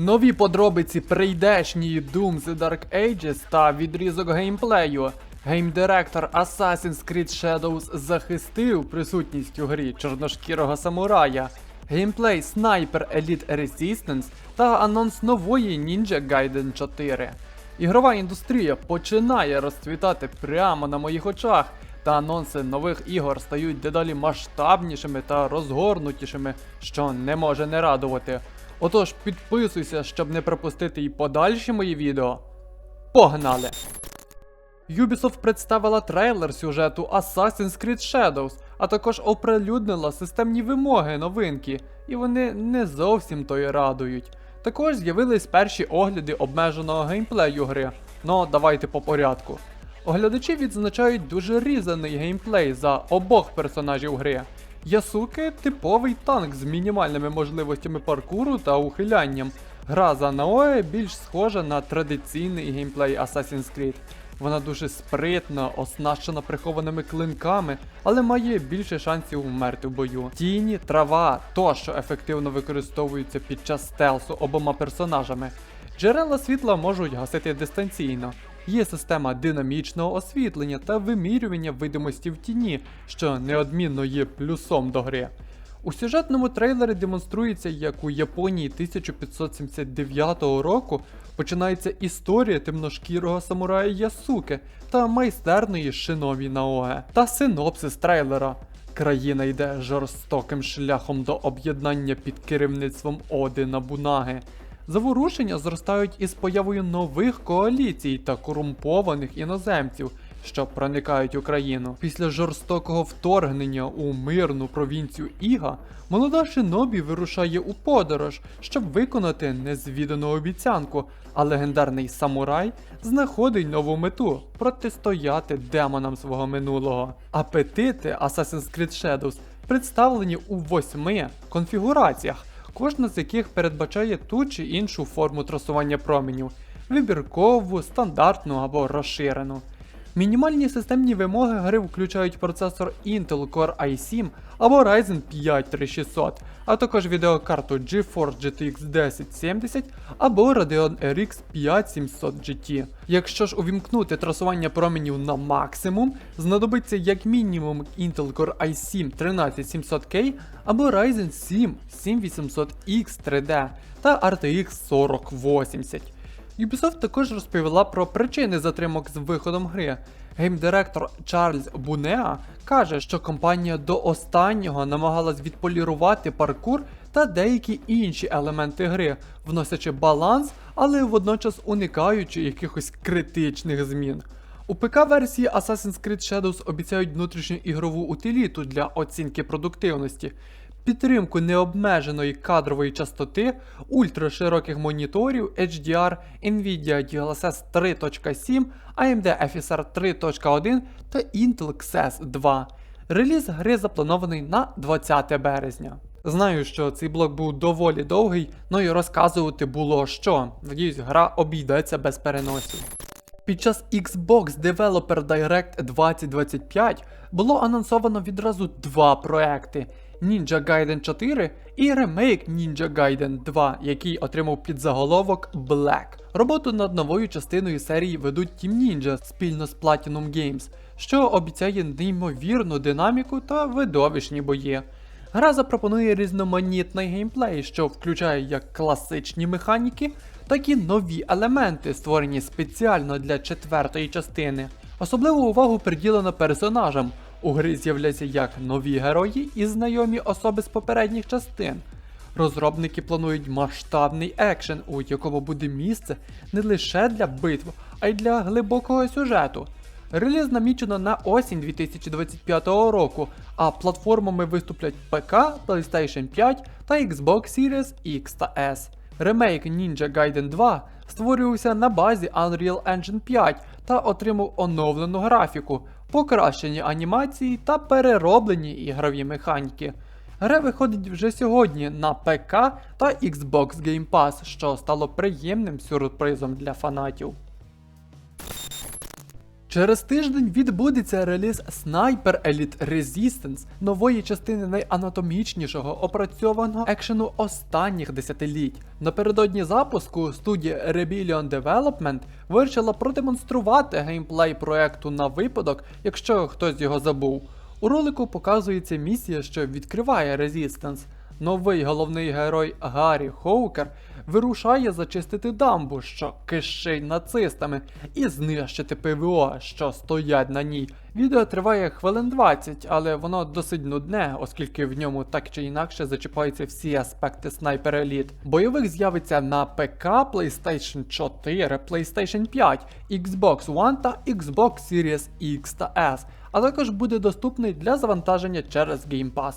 Нові подробиці прийдешньої Doom The Dark Ages та відрізок геймплею. Геймдиректор Assassin's Creed Shadows захистив присутність у грі чорношкірого самурая, геймплей Sniper Elite Resistance та анонс нової Ninja Gaiden 4. Ігрова індустрія починає розцвітати прямо на моїх очах, та анонси нових ігор стають дедалі масштабнішими та розгорнутішими, що не може не радувати. Отож, підписуйся, щоб не пропустити і подальші мої відео. Погнали! Ubisoft представила трейлер сюжету Assassin's Creed Shadows, а також оприлюднила системні вимоги новинки, і вони не зовсім то й радують. Також з'явились перші огляди обмеженого геймплею гри. Ну, давайте по порядку. Оглядачі відзначають дуже різаний геймплей за обох персонажів гри. Ясуки типовий танк з мінімальними можливостями паркуру та ухилянням. Гра за Наоe більш схожа на традиційний геймплей Assassin's Creed. Вона дуже спритна, оснащена прихованими клинками, але має більше шансів вмерти в бою. Тіні, трава тощо ефективно використовуються під час стелсу обома персонажами. Джерела світла можуть гасити дистанційно. Є система динамічного освітлення та вимірювання видимості в тіні, що неодмінно є плюсом до гри. У сюжетному трейлері демонструється, як у Японії 1579 року починається історія темношкірого самурая Ясуки та майстерної шинові Наоге. Та синопсис трейлера. Країна йде жорстоким шляхом до об'єднання під керівництвом Оди Набунаги. Заворушення зростають із появою нових коаліцій та корумпованих іноземців, що проникають у країну. Після жорстокого вторгнення у мирну провінцію Іга, молода Шинобі вирушає у подорож, щоб виконати незвідану обіцянку, а легендарний самурай знаходить нову мету протистояти демонам свого минулого. Апетити Assassin's Creed Shadows представлені у восьми конфігураціях кожна з яких передбачає ту чи іншу форму трасування променів вибіркову, стандартну або розширену. Мінімальні системні вимоги гри включають процесор Intel Core i7 або Ryzen 5 3600, а також відеокарту GeForce GTX 1070 або Radeon RX 5700 GT. Якщо ж увімкнути трасування променів на максимум, знадобиться як мінімум Intel Core i7 13700K або Ryzen 7 7800X 3D та RTX 4080. Ubisoft також розповіла про причини затримок з виходом гри. Геймдиректор Чарльз Бунеа каже, що компанія до останнього намагалась відполірувати паркур та деякі інші елементи гри, вносячи баланс, але водночас уникаючи якихось критичних змін. У ПК-версії Assassin's Creed Shadows обіцяють внутрішню ігрову утиліту для оцінки продуктивності, підтримку необмеженої кадрової частоти, ультрашироких моніторів HDR, Nvidia DLSS 3.7, AMD FSR 3.1 та Intel XS 2. Реліз гри запланований на 20 березня. Знаю, що цей блок був доволі довгий, ну і розказувати було що. Надіюсь, гра обійдеться без переносів. Під час Xbox Developer Direct 2025 було анонсовано відразу два проекти: Ninja Gaiden 4 і ремейк Ninja Gaiden 2, який отримав підзаголовок Black. Роботу над новою частиною серії ведуть Team Ninja спільно з Platinum Games, що обіцяє неймовірну динаміку та видовищні бої. Гра запропонує різноманітний геймплей, що включає як класичні механіки, так і нові елементи, створені спеціально для четвертої частини. Особливу увагу приділено персонажам. У грі з'являться як нові герої і знайомі особи з попередніх частин. Розробники планують масштабний екшен, у якому буде місце не лише для битв, а й для глибокого сюжету. Реліз намічено на осінь 2025 року, а платформами виступлять ПК, PlayStation 5 та Xbox Series X та S. Ремейк Ninja Gaiden 2 створювався на базі Unreal Engine 5 та отримав оновлену графіку, покращені анімації та перероблені ігрові механіки. Гра виходить вже сьогодні на ПК та Xbox Game Pass, що стало приємним сюрпризом для фанатів. Через тиждень відбудеться реліз Sniper Elite Resistance, нової частини найанатомічнішого опрацьованого екшену останніх десятиліть. Напередодні запуску студія Rebellion Development вирішила продемонструвати геймплей проекту на випадок, якщо хтось його забув. У ролику показується місія, що відкриває Resistance. Новий головний герой Гаррі Хоукер вирушає зачистити дамбу, що кишить нацистами, і знищити ПВО, що стоять на ній. Відео триває хвилин 20, але воно досить нудне, оскільки в ньому так чи інакше зачіпаються всі аспекти Sniper Elite. Бойовик з'явиться на ПК, PlayStation 4, PlayStation 5, Xbox One та Xbox Series X та S, а також буде доступний для завантаження через Game Pass.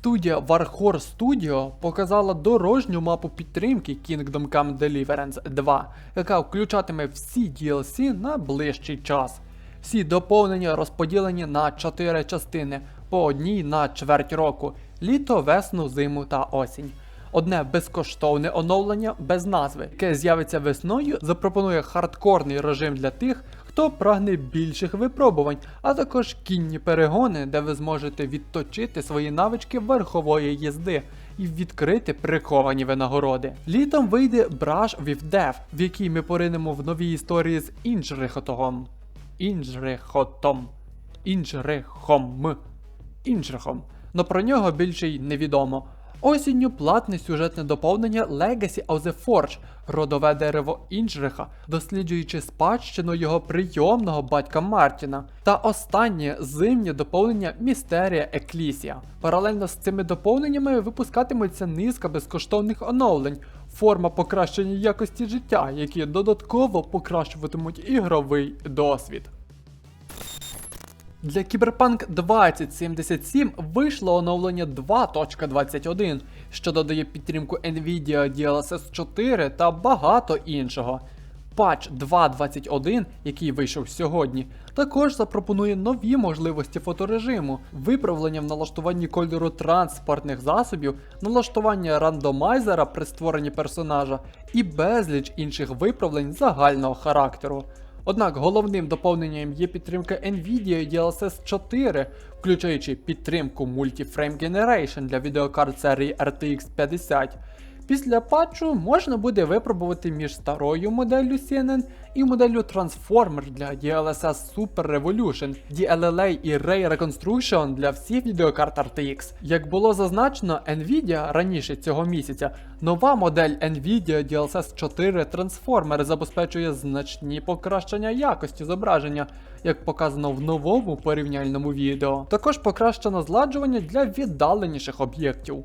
Студія Warhorse Studio показала дорожню мапу підтримки Kingdom Come Deliverance 2, яка включатиме всі DLC на ближчий час. Всі доповнення розподілені на 4 частини, по одній на чверть року: літо, весну, зиму та осінь. Одне безкоштовне оновлення без назви, яке з'явиться весною, запропонує хардкорний режим для тих, хто прагне більших випробувань, а також кінні перегони, де ви зможете відточити свої навички верхової їзди і відкрити приховані винагороди. Літом вийде Brush with Death, в якій ми поринемо в нові історії з Інжрихотом. Інжрихотом. Інжрихом. Інжрихом. Но про нього більше й невідомо. Осінню платне сюжетне доповнення Legacy of the Forge, родове дерево Інжриха, досліджуючи спадщину його прийомного батька Мартіна. Та останнє зимнє доповнення Містерія Еклісія. Паралельно з цими доповненнями випускатимуться низка безкоштовних оновлень, форма покращення якості життя, які додатково покращуватимуть ігровий досвід. Для Cyberpunk 2077 вийшло оновлення 2.21, що додає підтримку Nvidia DLSS 4 та багато іншого. Патч 2.21, який вийшов сьогодні, також запропонує нові можливості фоторежиму, виправлення в налаштуванні кольору транспортних засобів, налаштування рандомайзера при створенні персонажа і безліч інших виправлень загального характеру. Однак головним доповненням є підтримка Nvidia DLSS 4, включаючи підтримку Multi-Frame Generation для відеокарт серії RTX 50. Після патчу можна буде випробувати між старою моделлю CNN і моделлю Transformer для DLSS Super Revolution, DLLA і Ray Reconstruction для всіх відеокарт RTX. Як було зазначено Nvidia раніше цього місяця, нова модель Nvidia DLSS 4 Transformer забезпечує значні покращення якості зображення, як показано в новому порівняльному відео. Також покращено зладжування для віддаленіших об'єктів.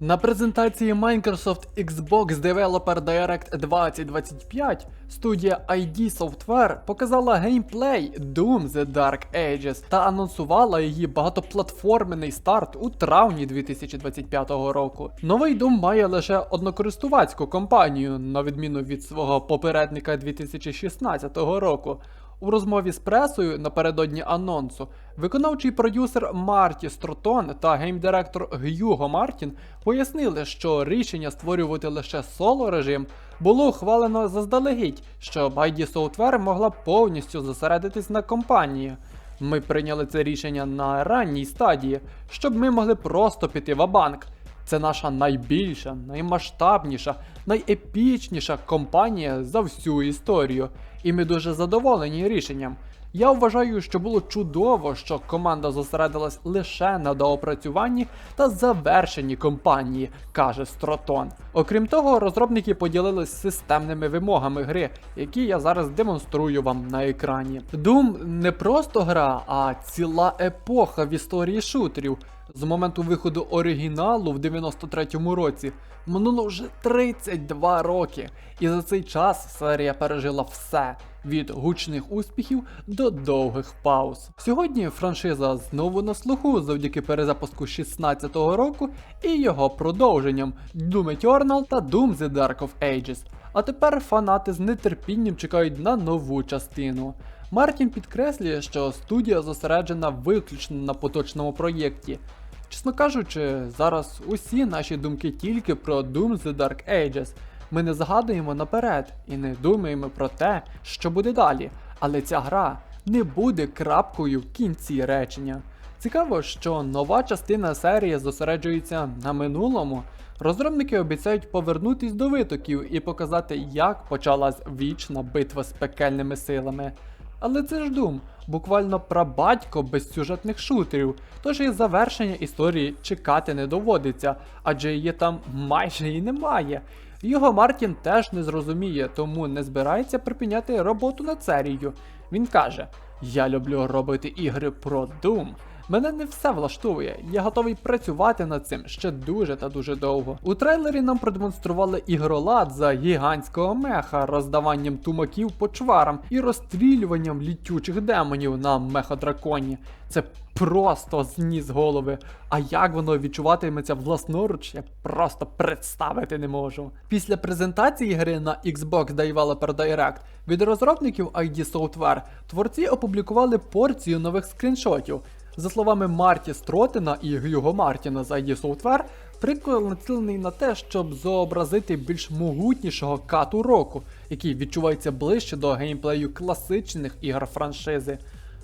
На презентації Microsoft Xbox Developer Direct 2025 студія ID Software показала геймплей Doom The Dark Ages та анонсувала її багатоплатформений старт у травні 2025 року. Новий Doom має лише однокористувацьку компанію, на відміну від свого попередника 2016 року. У розмові з пресою напередодні анонсу виконавчий продюсер Марті Стротон та геймдиректор Гюго Мартін пояснили, що рішення створювати лише соло режим було ухвалено заздалегідь, щоб ID Software могла повністю зосередитись на компанії. Ми прийняли це рішення на ранній стадії, щоб ми могли просто піти в банк. Це наша найбільша, наймасштабніша, найепічніша компанія за всю історію, і ми дуже задоволені рішенням. Я вважаю, що було чудово, що команда зосередилась лише на доопрацюванні та завершенні компанії, каже Стротон. Окрім того, розробники поділились системними вимогами гри, які я зараз демонструю вам на екрані. Doom не просто гра, а ціла епоха в історії шутерів. З моменту виходу оригіналу в 93-му році минуло вже 32 роки, і за цей час серія пережила все від гучних успіхів до довгих пауз. Сьогодні франшиза знову на слуху завдяки перезапуску 16-го року і його продовженням Doom Eternal та Doom The Dark of Ages. А тепер фанати з нетерпінням чекають на нову частину. Мартін підкреслює, що студія зосереджена виключно на поточному проєкті. Чесно кажучи, зараз усі наші думки тільки про Doom The Dark Ages. Ми не згадуємо наперед і не думаємо про те, що буде далі. Але ця гра не буде крапкою в кінці речення. Цікаво, що нова частина серії зосереджується на минулому. Розробники обіцяють повернутись до витоків і показати, як почалась вічна битва з пекельними силами. Але це ж Doom, буквально прабатько без сюжетних шутерів, тож і завершення історії чекати не доводиться, адже її там майже і немає. Його Мартін теж не зрозуміє, тому не збирається припиняти роботу над серією. Він каже: Я люблю робити ігри про Doom. Мене не все влаштовує, я готовий працювати над цим ще дуже та дуже довго. У трейлері нам продемонстрували ігролад за гігантського меха, роздаванням тумаків по чварам і розстрілюванням літючих демонів на меходраконі. Це просто зніс голови. А як воно відчуватиметься власноруч, я просто представити не можу. Після презентації гри на Xbox Developer Direct від розробників ID Software творці опублікували порцію нових скріншотів. За словами Марті Стротина і Гюго Мартіна з ID Software, прикол націлений на те, щоб зобразити більш могутнішого кату року, який відчувається ближче до геймплею класичних ігор франшизи.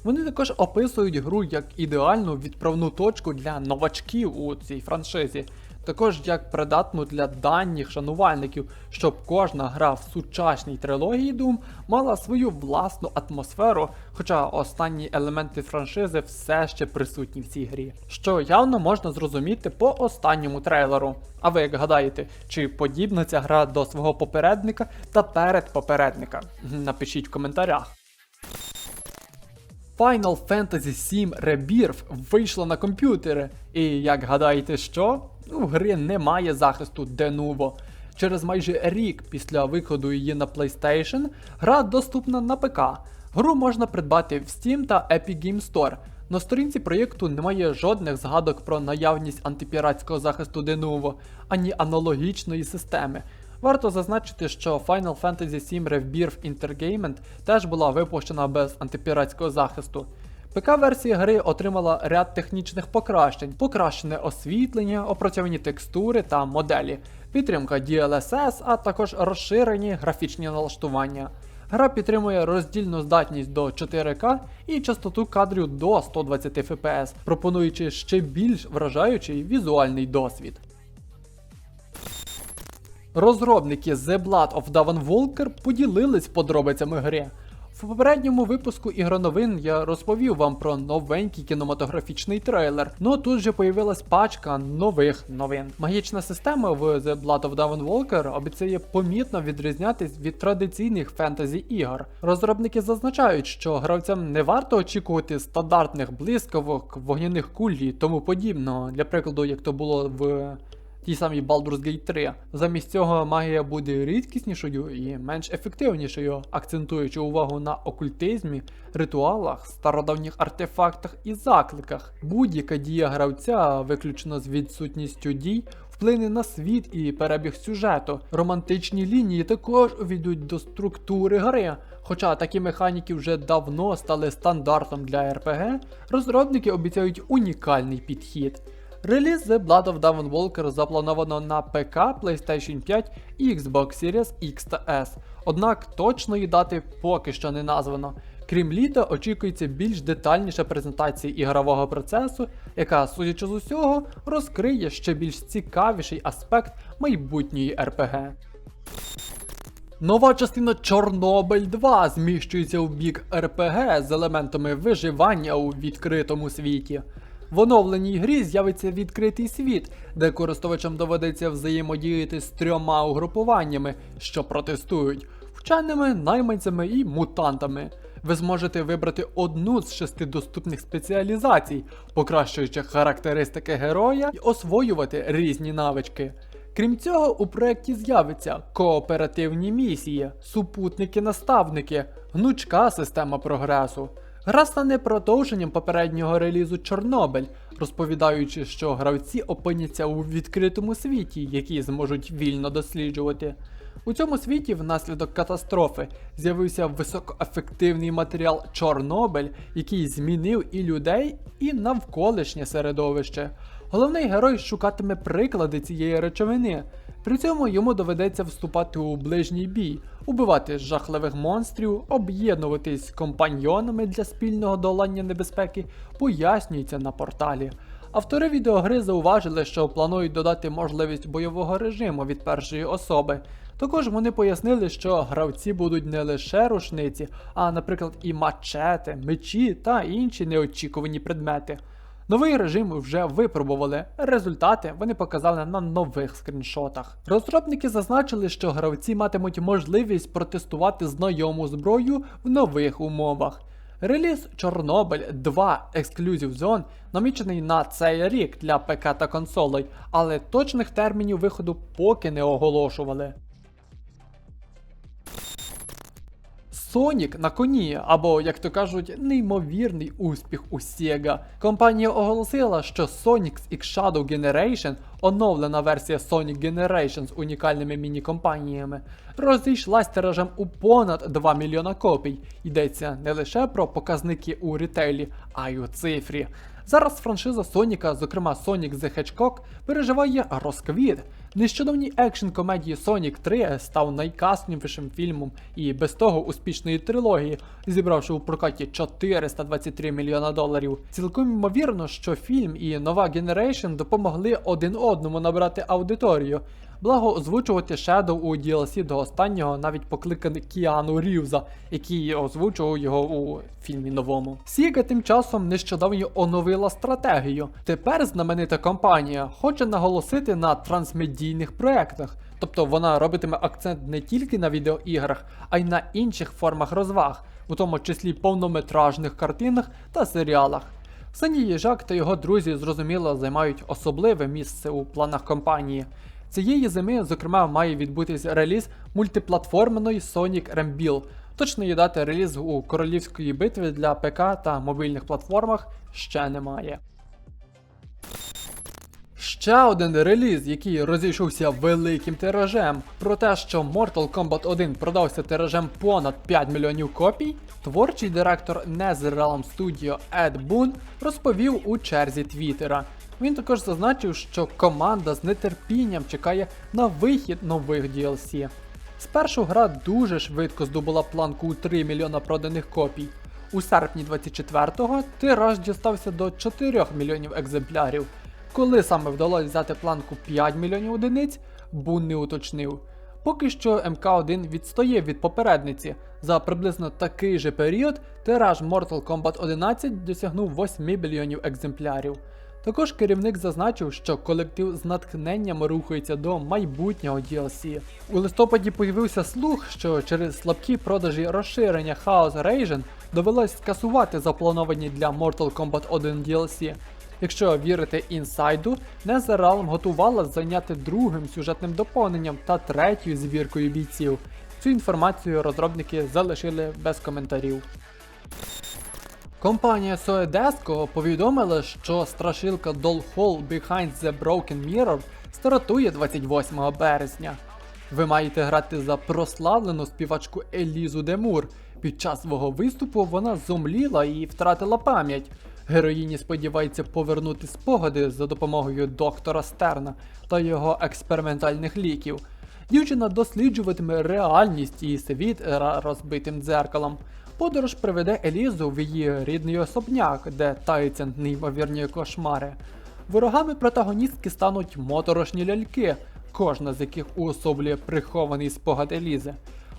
Вони також описують гру як ідеальну відправну точку для новачків у цій франшизі, також як придатну для даних шанувальників, щоб кожна гра в сучасній трилогії Doom мала свою власну атмосферу, хоча останні елементи франшизи все ще присутні в цій грі. Що явно можна зрозуміти по останньому трейлеру. А ви як гадаєте, чи подібна ця гра до свого попередника та передпопередника? Напишіть в коментарях. Final Fantasy VII Rebirth вийшла на комп'ютери. І як гадаєте, що? Ну, в гри немає захисту Denuvo. Через майже рік після виходу її на PlayStation гра доступна на ПК. Гру можна придбати в Steam та Epic Game Store. На сторінці проєкту немає жодних згадок про наявність антипіратського захисту Denuvo, ані аналогічної системи. Варто зазначити, що Final Fantasy VII Rebirth Intergament теж була випущена без антипіратського захисту. ПК-версія гри отримала ряд технічних покращень, покращене освітлення, опрацьовані текстури та моделі, підтримка DLSS, а також розширені графічні налаштування. Гра підтримує роздільну здатність до 4К і частоту кадрів до 120 FPS, пропонуючи ще більш вражаючий візуальний досвід. Розробники The Blood of Dawn Walker поділились подробицями гри. В попередньому випуску ігроновин я розповів вам про новенький кінематографічний трейлер. Ну тут же появилась пачка нових новин. Магічна система в The Blood of Dawn Walker обіцяє помітно відрізнятись від традиційних фентезі ігор. Розробники зазначають, що гравцям не варто очікувати стандартних блискавок, вогняних куль і тому подібного. Для прикладу, як то було в тій самій Baldur's Gate 3. Замість цього магія буде рідкіснішою і менш ефективнішою, акцентуючи увагу на окультизмі, ритуалах, стародавніх артефактах і закликах. Будь-яка дія гравця, виключно з відсутністю дій, вплине на світ і перебіг сюжету. Романтичні лінії також увійдуть до структури гри. Хоча такі механіки вже давно стали стандартом для РПГ, розробники обіцяють унікальний підхід. Реліз The Blood of Dawn Walker заплановано на ПК, PlayStation 5 і Xbox Series X та S. Однак точної дати поки що не названо. Крім літа, очікується більш детальніша презентація ігрового процесу, яка, судячи з усього, розкриє ще більш цікавіший аспект майбутньої РПГ. Нова частина Чорнобиль 2 зміщується в бік РПГ з елементами виживання у відкритому світі. В оновленій грі з'явиться відкритий світ, де користувачам доведеться взаємодіяти з трьома угрупуваннями, що протестують вченими, найманцями і мутантами. Ви зможете вибрати одну з шести доступних спеціалізацій, покращуючи характеристики героя і освоювати різні навички. Крім цього, у проєкті з'явиться кооперативні місії, супутники-наставники, гнучка система прогресу. Гра стане продовженням попереднього релізу Чорнобиль, розповідаючи, що гравці опиняться у відкритому світі, який зможуть вільно досліджувати. У цьому світі внаслідок катастрофи з'явився високоефективний матеріал Чорнобиль, який змінив і людей, і навколишнє середовище. Головний герой шукатиме приклади цієї речовини. При цьому йому доведеться вступати у ближній бій, убивати жахливих монстрів, об'єднуватись компаньйонами для спільного долання небезпеки, пояснюється на порталі. Автори відеогри зауважили, що планують додати можливість бойового режиму від першої особи. Також вони пояснили, що гравці будуть не лише рушниці, а, наприклад, і мачети, мечі та інші неочікувані предмети. Новий режим вже випробували. Результати вони показали на нових скріншотах. Розробники зазначили, що гравці матимуть можливість протестувати знайому зброю в нових умовах. Реліз Чорнобиль 2 Exclusive Zone намічений на цей рік для ПК та консолей, але точних термінів виходу поки не оголошували. Сонік на коні, або, як то кажуть, неймовірний успіх у Sega. Компанія оголосила, що Sonic X Shadow Generation, оновлена версія Sonic Generation з унікальними міні-компаніями, розійшлась тиражем у понад 2 мільйона копій. Йдеться не лише про показники у ретейлі, а й у цифрі. Зараз франшиза Соніка, зокрема Sonic the Hedgehog, переживає розквіт. Нещодавній екшн комедії Sonic 3 став найкаснішим фільмом і без того успішної трилогії, зібравши у прокаті 423 мільйона доларів. Цілком ймовірно, що фільм і нова Generation допомогли один одному набрати аудиторію. Благо озвучувати Shadow у DLC до останнього навіть покликаний Кіану Рівза, який озвучував його у фільмі новому. Sega тим часом нещодавно оновила стратегію. Тепер знаменита компанія хоче наголосити на трансмедійних проектах. Тобто вона робитиме акцент не тільки на відеоіграх, а й на інших формах розваг, у тому числі повнометражних картинах та серіалах. Сані Їжак та його друзі зрозуміло займають особливе місце у планах компанії. Цієї зими, зокрема, має відбутись реліз мультиплатформеної Sonic Rambil. Точної дати релізу у королівської битви для ПК та мобільних платформах ще немає. Ще один реліз, який розійшовся великим тиражем, про те, що Mortal Kombat 1 продався тиражем понад 5 мільйонів копій, творчий директор NetherRealm Studio Ед Бун розповів у черзі Твіттера. Він також зазначив, що команда з нетерпінням чекає на вихід нових DLC. Спершу гра дуже швидко здобула планку у 3 мільйона проданих копій. У серпні 24-го тираж дістався до 4 мільйонів екземплярів. Коли саме вдалося взяти планку 5 мільйонів одиниць, Бун не уточнив. Поки що МК1 відстає від попередниці. За приблизно такий же період тираж Mortal Kombat 11 досягнув 8 мільйонів екземплярів. Також керівник зазначив, що колектив з натхненням рухається до майбутнього DLC. У листопаді появився слух, що через слабкі продажі розширення Chaos Raging довелось скасувати заплановані для Mortal Kombat 1 DLC. Якщо вірити інсайду, NetherRealm готувала зайняти другим сюжетним доповненням та третьою збіркою бійців. Цю інформацію розробники залишили без коментарів. Компанія Soedesco повідомила, що страшилка Doll Hall Behind the Broken Mirror стартує 28 березня. Ви маєте грати за прославлену співачку Елізу Демур. Під час свого виступу вона зомліла і втратила пам'ять. Героїні сподівається повернути спогади за допомогою доктора Стерна та його експериментальних ліків. Дівчина досліджуватиме реальність і світ розбитим дзеркалом. Подорож приведе Елізу в її рідний особняк, де таються неймовірні кошмари. Ворогами протагоністки стануть моторошні ляльки, кожна з яких уособлює прихований спогад Елізи.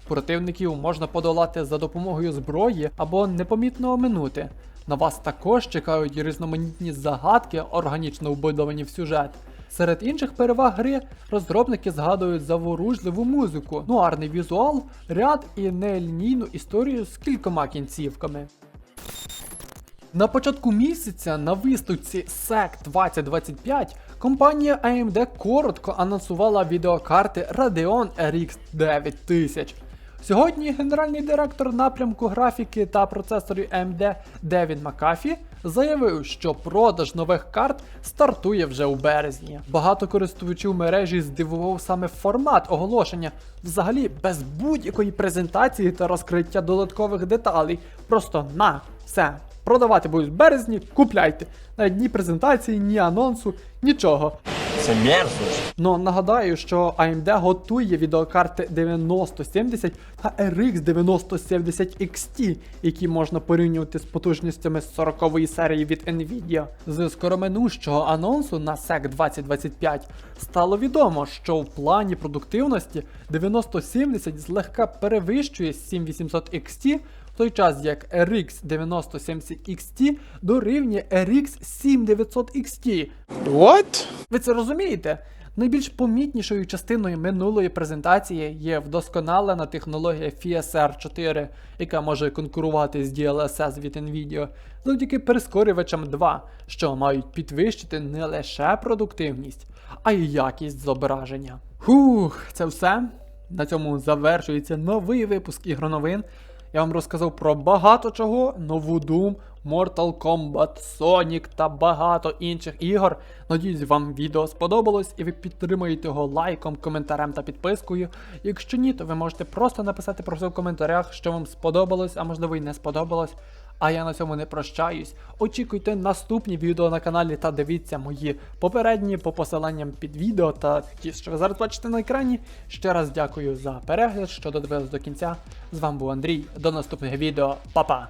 Противників можна подолати за допомогою зброї або непомітно оминути. На вас також чекають різноманітні загадки, органічно вбудовані в сюжет. Серед інших переваг гри розробники згадують заворужливу музику, нуарний візуал, ряд і нелінійну історію з кількома кінцівками. На початку місяця на виставці SEC 2025 компанія AMD коротко анонсувала відеокарти Radeon RX 9000. Сьогодні генеральний директор напрямку графіки та процесорів AMD Девін Макафі заявив, що продаж нових карт стартує вже у березні. Багато користувачів мережі здивував саме формат оголошення, взагалі без будь-якої презентації та розкриття додаткових деталей. Просто на все. Продавати будуть в березні, купляйте. Навіть ні презентації, ні анонсу, нічого. Це мерзость. Ну нагадаю, що AMD готує відеокарти 9070 та RX 9070 XT, які можна порівнювати з потужностями 40-ї серії від Nvidia. З скороминущого анонсу на SEC 2025 стало відомо, що в плані продуктивності 9070 злегка перевищує 7800 XT, в той час як RX 9070 XT дорівнює RX 7900 XT. What? Ви це розумієте? Найбільш помітнішою частиною минулої презентації є вдосконалена технологія FSR 4, яка може конкурувати з DLSS від Nvidia завдяки прискорювачам 2, що мають підвищити не лише продуктивність, а й якість зображення. Хух, це все. На цьому завершується новий випуск ігроновин. Я вам розказав про багато чого: нову Doom, Mortal Kombat, Sonic та багато інших ігор. Надіюсь, вам відео сподобалось і ви підтримуєте його лайком, коментарем та підпискою. Якщо ні, то ви можете просто написати про все в коментарях, що вам сподобалось, а можливо і не сподобалось. А я на цьому не прощаюсь. Очікуйте наступні відео на каналі та дивіться мої попередні по посиланням під відео та ті, що ви зараз бачите на екрані. Ще раз дякую за перегляд, що додивились до кінця. З вами був Андрій. До наступних відео. Па-па!